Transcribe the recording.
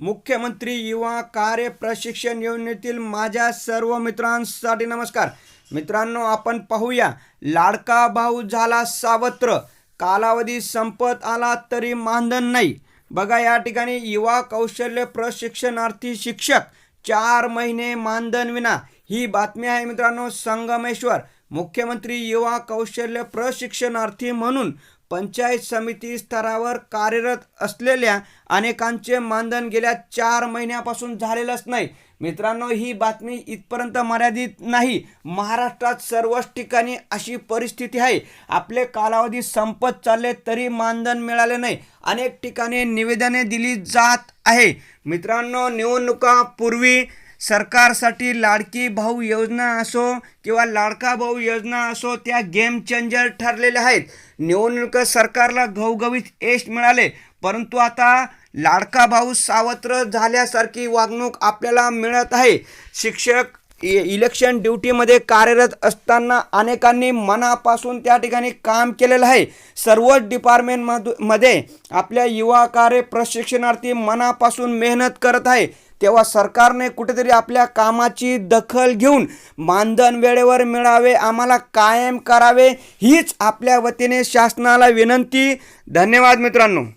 मुख्यमंत्री युवा कार्य प्रशिक्षण योजनेतील माझ्या सर्व मित्रांसाठी नमस्कार. मित्रांनो आपण पाहूया. लाडका भाऊ झाला सावत्र. कालावधी संपत आला तरी मानधन नाही. बघा या ठिकाणी युवा कौशल्य प्रशिक्षणार्थी शिक्षक चार महिने मानधन विना ही बातमी आहे मित्रांनो संगमेश्वर. मुख्यमंत्री युवा कौशल्य प्रशिक्षणार्थी म्हणून पंचायत समिती स्तरावर कार्यरत असलेल्या अनेकांचे मानधन गेल्या चार महिन्यापासून झालेलंच नाही. मित्रांनो ही बातमी इथपर्यंत मर्यादित नाही. महाराष्ट्रात सर्वच ठिकाणी अशी परिस्थिती आहे. आपले कालावधी संपत चालले तरी मानधन मिळाले नाही. अनेक ठिकाणी निवेदने दिली जात आहे. मित्रांनो निवडणुकापूर्वी सरकारसाठी लाडकी भाऊ योजना असो किंवा लाडका भाऊ योजना असो त्या गेम चेंजर ठरलेल्या आहेत. निवडणूक सरकारला घवघवीत यश मिळाले परंतु आता लाडका भाऊ सावत्र झाल्यासारखी वागणूक आपल्याला मिळत आहे. शिक्षक इ- इलेक्शन ड्युटीमध्ये कार्यरत असताना अनेकांनी मनापासून त्या ठिकाणी काम केलेलं आहे. सर्वच डिपार्टमेंटमधू मध्ये आपल्या युवा कार्य प्रशिक्षणार्थी मनापासून मेहनत करत आहे. तेव्हा सरकारने कुठेतरी आपल्या कामाची दखल घेऊन मानधन वेळेवर मिळावे आम्हाला कायम करावे हीच आपल्या वतीने शासनाला विनंती. धन्यवाद मित्रांनो.